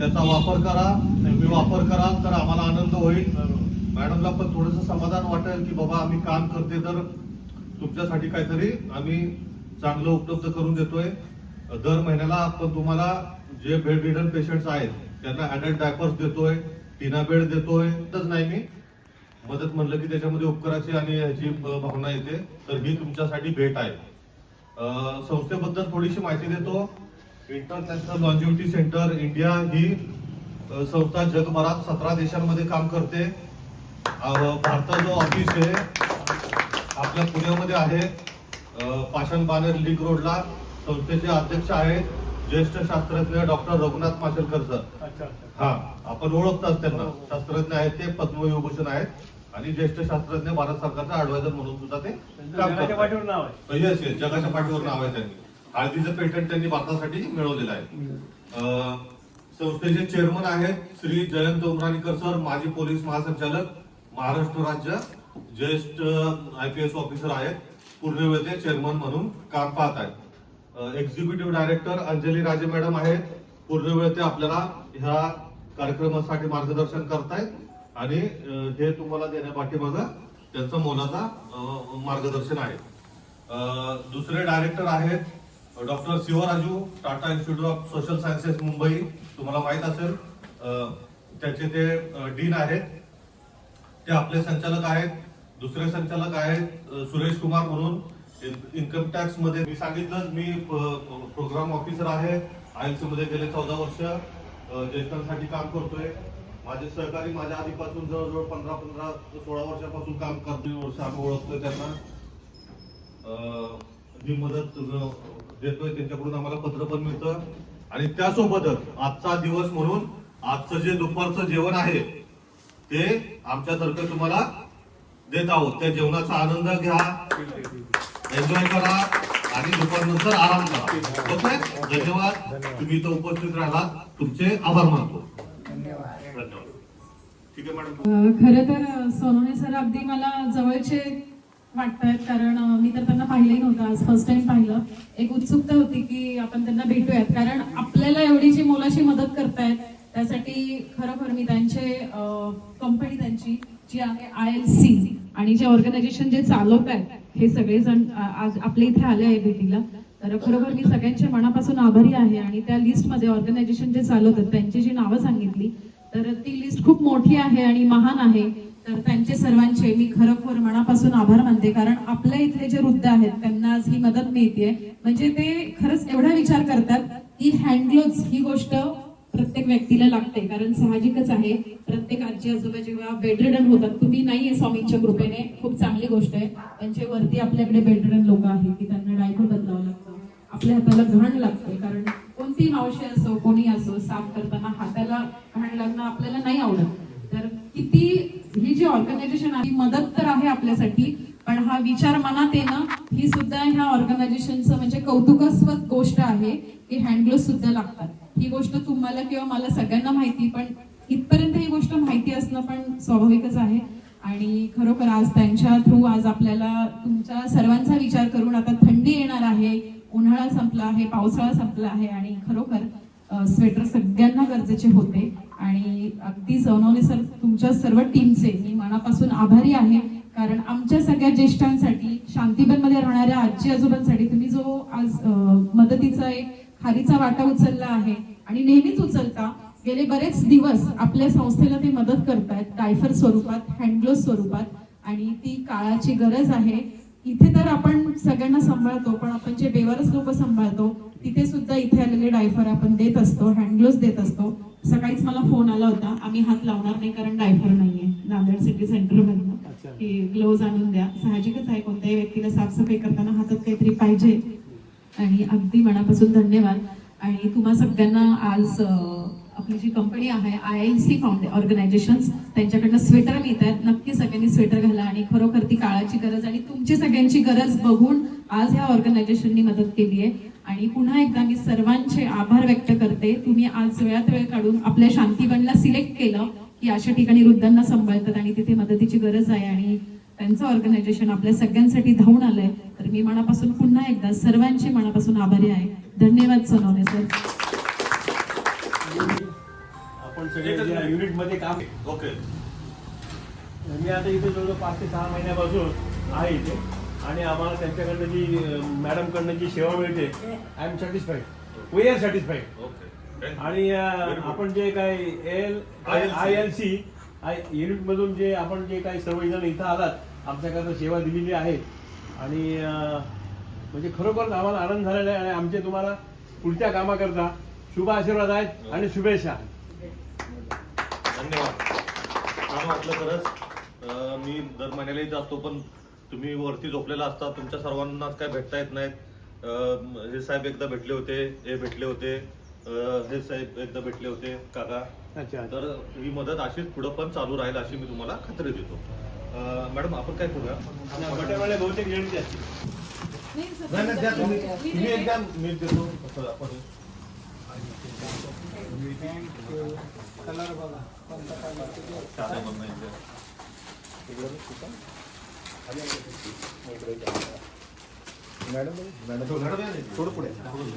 त्याचा वापर करा तुम्ही वापर कराल तर आम्हाला आनंद होईल. मॅडमला पण थोडंसं समाधान वाटेल की बाबा आम्ही काम करते तर तुमच्यासाठी काहीतरी आम्ही चांगलं उपलब्ध करून देतोय. दर महिन्याला आपण तुम्हाला जे बेड रिडन पेशंट्स आहेत त्यांना ऍडल्ट डायपर्स देतोय टीना बेड देतोय. तर नाही मी मदत म्हणलं की त्याच्यामध्ये उपकाराची आणि ह्याची भावना येते. तर ही तुमच्यासाठी भेट आहे. संस्थेबद्दल थोडीशी माहिती देतो. इंटरनॅशनल लॉन्जिव्हिटी सेंटर इंडिया ही संस्था जगभरात सतरा देशांमध्ये काम करते. भारताचं जो ऑफिस आहे आपल्या पुण्यामध्ये आहे. पाषाण बानेर लिंक रोडला संस्थेचे अध्यक्ष आहेत ज्येष्ठ शास्त्रज्ञ डॉक्टर रघुनाथ माशेलकर सर. हा आपण ओळखतात त्यांना. शास्त्रज्ञ आहेत ते पद्मविभूषण आहेत आणि ज्येष्ठ शास्त्रज्ञ भारत सरकारचा ऍडवायझर म्हणून सुद्धा ते काम येस येस जगाच्या पाठीवर नाव आहे त्यांनी. हळदीचं पेटंट त्यांनी भारतासाठी मिळवलेलं आहे. संस्थेचे चेअरमन आहेत श्री जयंत उमराणीकर सर माजी पोलीस महासंचालक महाराष्ट्र राज्य ज्येष्ठ आय पी एस ऑफिसर आहेत पूर्णवेळ ते चेअरमन म्हणून काम पाहत आहेत. एक्झिक्युटिव्ह डायरेक्टर अंजली राजे मॅडम आहेत पूर्णवेळ ते आपल्याला ह्या कार्यक्रमासाठी मार्गदर्शन करतायत आणि हे तुम्हाला देण्या पाठीमागं त्यांचं मोलाचा मार्गदर्शन आहे. दुसरे डायरेक्टर आहेत doctor Shivaraju Tata institute of social sciences Mumbai. तुम्हाला माहीत असेल त्याचे ते डीन आहेत. ते आपले संचालक आहेत. दुसरे संचालक आहेत सुरेश कुमार म्हणून. इन्कम टॅक्समध्ये मी सांगितलं मी प्रोग्राम ऑफिसर आहे. आयएलसी मध्ये गेले चौदा वर्ष. ज्येष्ठांसाठी काम करतोय. माझे सहकारी माझ्या आधीपासून जवळजवळ पंधरा पंधरा सोळा वर्षापासून काम करतो वर्ष आम्ही ओळखतोय त्यांना. जी मदत देतोय त्यांच्याकडून आम्हाला पत्र पण मिळतं. आणि त्यासोबतच आजचा दिवस म्हणून आजचं जे दुपारचं जेवण आहे ते आमच्यातर्फे तुम्हाला देत आहोत. त्या जेवणाचा आनंद घ्या एन्जॉय करा आणि दुपारनंतर आराम करा. ओके? धन्यवाद. तुम्ही इथं उपस्थित राहिला तुमचे आभार मानतो. धन्यवाद. ठीक आहे मॅडम. खर तर सोनवणे सर अगदी मला जवळचे वाटतात कारण मी तर त्यांना पाहिलंही नव्हतं. आज फर्स्ट टाइम पाहिलं. एक उत्सुकता होती की आपण त्यांना भेटूयात. कारण आपल्याला एवढी जी मोलाची मदत करतायत त्यासाठी खरोखर मी त्यांचे कंपनी त्यांची जी आहे आय एल सी आणि जे ऑर्गनायझेशन जे चालवत आहेत हे सगळेजण आज आपल्या इथे आले आहे भेटीला. तर खरोखर मी सगळ्यांच्या मनापासून आभारी आहे आणि त्या लिस्टमध्ये ऑर्गनायझेशन जे चालवतात त्यांची जी नावं सांगितली तर ती लिस्ट खूप मोठी आहे आणि महान आहे. तर त्यांचे सर्वांचे मी खरोखर मनापासून आभार मानते कारण आपल्या इथले जे वृद्ध आहेत त्यांना आज ही मदत मिळते म्हणजे ते खरंच एवढा विचार करतात की हँडग्लोव्ज ही गोष्ट प्रत्येक व्यक्तीला लागते कारण साहजिकच आहे. प्रत्येक आजी आजोबा जेव्हा बेडरिडन होतात तुम्ही नाहीये स्वामींच्या कृपेने खूप चांगली गोष्ट आहे. त्यांचे वरती आपल्याकडे बेडरिडन लोक आहेत की त्यांना डायपर बदलावं लागतं आपल्या हाताला घाण लागते कारण कोणती मावशी असो कोणी असो साफ करताना हाताला घाण लागणं आपल्याला नाही आवडत. तर किती ही जी ऑर्गनायझेशन आहे मदत तर आहे आपल्यासाठी पण हा विचार मनात येणं ही सुद्धा ह्या ऑर्गनायझेशनचं म्हणजे कौतुकास्पद गोष्ट आहे की हँडग्लोव सुद्धा लागतात. ही गोष्ट तुम्हाला किंवा मला सगळ्यांना माहिती पण इथपर्यंत ही गोष्ट माहिती असणं पण स्वाभाविकच आहे. आणि खरोखर आज त्यांच्या थ्रू आज आपल्याला तुमच्या सर्वांचा विचार करून आता थंडी येणार आहे उन्हाळा संपला आहे पावसाळा संपला आहे आणि खरोखर स्वेटर सगळ्यांना गरजेचे होते. आणि अगदी सोनवणे सर तुमच्या सर्व टीमचे मी मनापासून आभारी आहे. कारण आमच्या सगळ्या ज्येष्ठांसाठी शांतीबनमध्ये राहणाऱ्या आजी आजोबांसाठी तुम्ही जो आज मदतीचा एक खारीचा वाटा उचलला आहे आणि नेहमीच उचलता गेले बरेच दिवस आपल्या संस्थेला ते मदत करतायत. डायफर स्वरूपात हँडग्लोव स्वरूपात. आणि ती काळाची गरज आहे. इथे तर आपण सगळ्यांना सांभाळतो पण आपण जे बेवारस लोक सांभाळतो तिथे सुद्धा इथे आलेले डायफर आपण देत असतो हँडग्लोव्स देत असतो. सकाळीच मला फोन आला होता आम्ही हात लावणार नाही कारण डायफर नाहीये. नांदेड सिटी सेंटर मधनं. अच्छा. की ग्लोव्ज आणून द्या. साहजिकच आहे कोणत्याही व्यक्तीला साफसफाई करताना हातात काहीतरी पाहिजे. आणि अगदी मनापासून धन्यवाद. आणि तुम्हा सगळ्यांना आज आपली जी कंपनी आहे आय एल सी फाउंडे ऑर्गनायझेशन त्यांच्याकडनं स्वेटर मिळत आहेत नक्की सगळ्यांनी स्वेटर घाला आणि खरोखर ती काळाची गरज आणि तुमची सगळ्यांची गरज बघून आज ह्या ऑर्गनायझेशननी मदत केली आहे. आणि पुन्हा एकदा मी सर्वांचे आभार व्यक्त करते. तुम्ही आज वेळात वेळ काढून आपल्या शांतीवनला सिलेक्ट केलं की अशा ठिकाणी वृद्धांना सांभाळतात आणि तिथे मदतीची गरज आहे आणि त्यांचं ऑर्गनायझेशन आपल्या सगळ्यांसाठी धावून आलंय. तर मी मनापासून पुन्हा एकदा सर्वांचे मनापासून आभारी आहे. धन्यवाद सोनवणे सर आपण सगळे एकच मिनिट. युनिटमध्ये काम ओके. मी आता इथे जवळजवळ पाच ते सहा महिन्यापासून आहे इथे. आणि आम्हाला त्यांच्याकडनं जी अं, मॅडमकडनं जी सेवा मिळते I am satisfied we are satisfied okay Thank you. आणि अं, Very good. आपण जे काय L ILC. I L C unit मधून जे आपण जे काही सर्वजण इथं आलात आमच्याकरता सेवा दिलेली आहे. आणि अं, म्हणजे खरोखर आम्हाला आनंद झालेला आहे आणि आमचे तुम्हाला पुढच्या कामाकरता शुभ आशीर्वाद आहेत आणि शुभेच्छा धन्यवाद. छान वाटलं खरंच मी दर महिन्याला येत असतो पण तुम्ही वरती झोपलेला असता तुमच्या सर्वांनाच काय भेटता येत नाहीत. हे साहेब एकदा भेटले होते हे भेटले होते हे साहेब एकदा भेटले होते काका. अच्छा. तर ही मदत अशीच पुढं पण चालू राहील अशी मी तुम्हाला खात्री देतो. मॅडम आपण काय करूया? बहुतेक लेडीज असतील नाही नाही द्या तुम्ही. तुम्ही एकदा मी देतो. आपण साधं पण नाही द्या. मॅडम मॅडम मॅडम या नाही. थोडं पुढे थोडं.